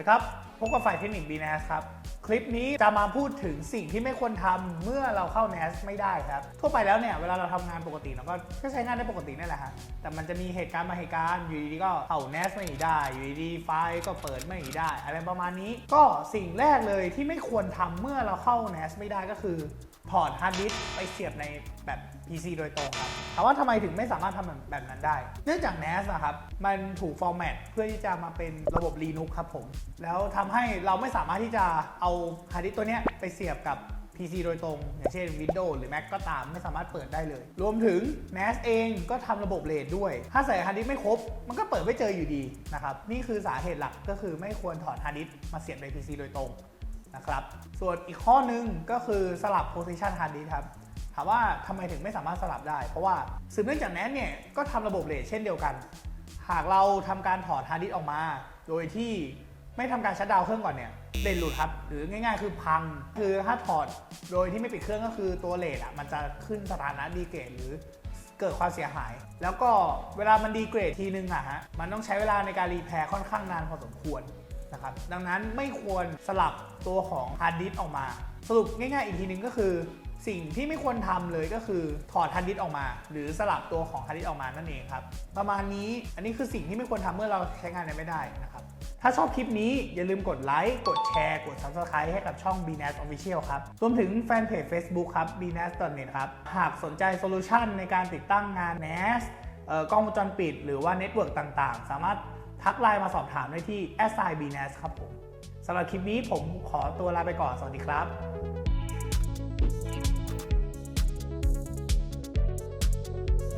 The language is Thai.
ดีครับ พบกับฝ่ายเทคนิค BNAS ครับ ลิปนี้จะมาพูดถึงสิ่งที่ไม่ควรทำเมื่อเราเข้า NAS ไม่ได้ครับ ทั่วไปแล้วเนี่ยเวลาเราทำงานปกติเราก็ก็ใช้งานได้ปกตินั่แหละฮะแต่มันจะมีเหตุการณ์มาเหตุการณ์อยู่ดีๆก็เข้า NAS ไม่ได้ อยู่ดีๆไฟล์ก็เปิดไม่ได้ อะไรประมาณนี้ก็สิ่งแรกเลยที่ไม่ควรทำเมื่อเราเข้า NAS ไม่ได้ก็คือถอดฮาร์ดดิสก์ไปเสียบในแบบ PC โดยตรงครับถามว่าทำไมถึงไม่สามารถทำแบบนั้นได้ เนื่องจาก NAS นะครับ มันถูกฟอร์แมตเพื่อที่จะมาเป็นระบบ Linux ครับผม แล้วทำให้เราไม่สามารถที่จะเอาฮาร์ดดิสก์ตัวเนี้ยไปเสียบกับ PC โดยตรง อย่างเช่น Windows หรือ Mac ก็ตามไม่สามารถเปิดได้เลย รวมถึง NAS เองก็ทำระบบเลทด้วย ถ้าใส่ฮาร์ดดิสก์ไม่ครบ มันก็เปิดไม่เจออยู่ดีนะครับ นี่คือสาเหตุหลักก็คือไม่ควรถอดฮาร์ดดิสก์มาเสียบใน PC โดยตรงนะครับ ส่วนอีกข้อหนึงก็คือสลับ position hard disk ครับ ถามว่าทำไมถึงไม่สามารถสลับได้ เพราะว่าสืบเนื่องจาก NAS เนี่ยก็ทำระบบเลทเช่นเดียวกัน หากเราทำการถอดฮาร์ดดิสก์ออกมา โดยที่ ไม่ทำการชัดดาวน์เครื่องก่อนเนี่ยเลทหลุดครับ หรือง่ายๆ คือพัง คือถ้าถอดโดยที่ไม่ปิดเครื่องก็คือตัวเลทอะมันจะขึ้นสถานะดีเกรดหรือเกิดความเสียหาย แล้วก็เวลามันดีเกรดทีนึงอะฮะ มันต้องใช้เวลาในการรีแพร์ค่อนข้างนานพอสมควรนะครับ ดังนั้นไม่ควรสลับตัวของฮาร์ดดิสก์ออกมา สรุปง่ายๆอีกทีนึงก็คือ สิ่งที่ไม่ควรทำเลยก็คือถอดฮาร์ดดิสก์ออกมา หรือสลับตัวของฮาร์ดดิสก์ออกมานั่นเองครับ ประมาณนี้อันนี้คือสิ่งที่ไม่ควรทำเมื่อเราใช้งานในไม่ได้นะครับ ถ้าชอบคลิปนี้อย่าลืมกดไลค์กดแชร์ กด Subscribe ให้กับช่อง BNAS Official ครับรวมถึงแฟนเพจ Facebook ครับ BNAS.net ครับหากสนใจโซลูชันในการติดตั้งงาน NAS เอ่อกล้องวงจรปิด หรือว่าเน็ตเวิร์กต่างๆ สามารถทักไลน์มาสอบถามได้ที่ s i BNAS ครับผมสำหรับคลิปนี้ผมขอตัวลาไปก่อนสวัสดีครับ